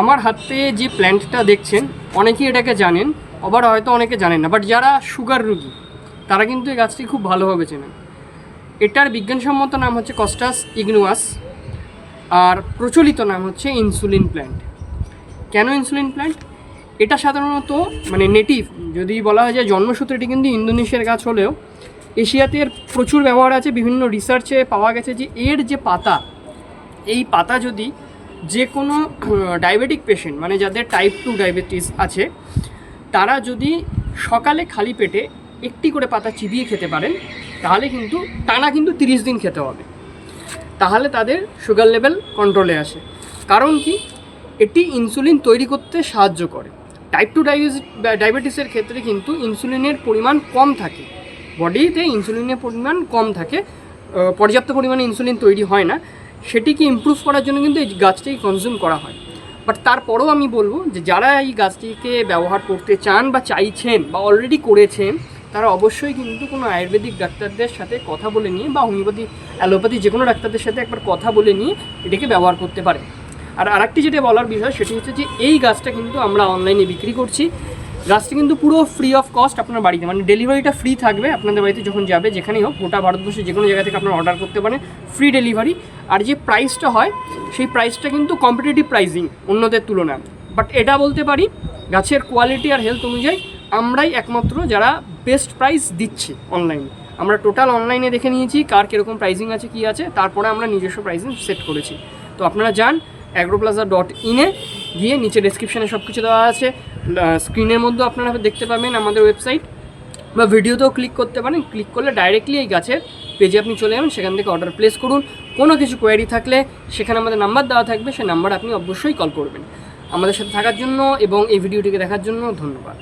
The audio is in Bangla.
আমার হাতে যে প্ল্যান্টটা দেখছেন, অনেকেই এটাকে জানেন, আবার হয়তো অনেকে জানেন না বাট যারা সুগার রুগী, তারা কিন্তু এই গাছটি খুব ভালোভাবে চেনেন। এটার বিজ্ঞানসম্মত নাম হচ্ছে কস্টাস ইগনুয়াস আর প্রচলিত নাম হচ্ছে ইনসুলিন প্ল্যান্ট কেন ইনসুলিন প্ল্যান্ট এটা সাধারণত মানে নেটিভ যদি বলা হয় যে জন্মসূত্রে এটি কিন্তু ইন্দোনেশিয়ার গাছ হলেও, এশিয়াতে এর প্রচুর ব্যবহার আছে, বিভিন্ন রিসার্চে পাওয়া গেছে যে এর যে পাতা, এই পাতা যদি যে কোনো ডায়াবেটিক পেশেন্ট মানে যাদের টাইপ টু ডায়াবেটিস আছে, তারা যদি সকালে খালি পেটে একটি করে পাতা চিবিয়ে খেতে পারেন, তাহলে কিন্তু টানা কিন্তু তিরিশ দিন খেতে হবে। তাহলে তাদের সুগার লেভেল কন্ট্রোলে আসে। কারণ কি? এটি ইনসুলিন তৈরি করতে সাহায্য করে। টাইপ টু ডায়াবেটিসের ক্ষেত্রে কিন্তু ইনসুলিনের পরিমাণ কম থাকে। বডিতে ইনসুলিনের পরিমাণ কম থাকে। পর্যাপ্ত পরিমাণে ইনসুলিন তৈরি হয় না। সেটিকে ইমপ্রুভ করার জন্য কিন্তু এই গাছটিকে কনজিউম করা হয়। বাট তারপরেও আমি বলব যে যারা এই গাছটিকে ব্যবহার করতে চান বা চাইছেন বা অলরেডি করেছেন, তারা অবশ্যই কিন্তু কোনো আয়ুর্বেদিক ডাক্তারদের সাথে কথা বলে নিয়ে বা হোমিওপ্যাথি অ্যালোপ্যাথি যে কোনো ডাক্তারদের সাথে একবার কথা বলে নিয়ে এটাকে ব্যবহার করতে পারে। আর আরেকটি যেটা বলার বিষয় সেটি হচ্ছে যে এই গাছটা কিন্তু আমরা অনলাইনে বিক্রি করছি। গাছটা কিন্তু পুরো ফ্রি অফ কস্ট আপনার বাড়িতে মানে ডেলিভারিটা ফ্রি থাকবে আপনাদের বাড়িতে যখন যাবে, যেখানেই হোক, গোটা ভারতবর্ষে যে কোনো জায়গা থেকে আপনারা অর্ডার করতে পারেন ফ্রি ডেলিভারি আর যে প্রাইসটা হয়, সেই প্রাইসটা কিন্তু কম্পিটিটিভ প্রাইসিং অন্যদের তুলনায়। বাট এটা বলতে পারি, গাছের কোয়ালিটি আর হেলথ অনুযায়ী আমরাই একমাত্র যারা বেস্ট প্রাইস দিচ্ছি অনলাইনে আমরা টোটাল অনলাইনে দেখে নিয়েছি, কার কীরকম প্রাইসিং আছে, কী আছে, তারপরে আমরা নিজস্ব প্রাইসিং সেট করেছি। তো আপনারা যান অ্যাগ্রোপ্লাজা ডট ইনে গিয়ে নিচে ডেসক্রিপশানে সব কিছু দেওয়া আছে। স্ক্রিনের মধ্যেও আপনারা দেখতে পাবেন আমাদের ওয়েবসাইট বা ভিডিওতেও ক্লিক করতে পারেন। ক্লিক করলে ডাইরেক্টলি এই গাছের পেজে আপনি চলে যাবেন, সেখান থেকে অর্ডার প্লেস করুন। কোনো কিছু কোয়ারি থাকলে সেখানে আমাদের নাম্বার দেওয়া থাকবে, সেই নাম্বার আপনি অবশ্যই কল করবেন। আমাদের সাথে থাকার জন্য এবং এই ভিডিওটিকে দেখার জন্য ধন্যবাদ।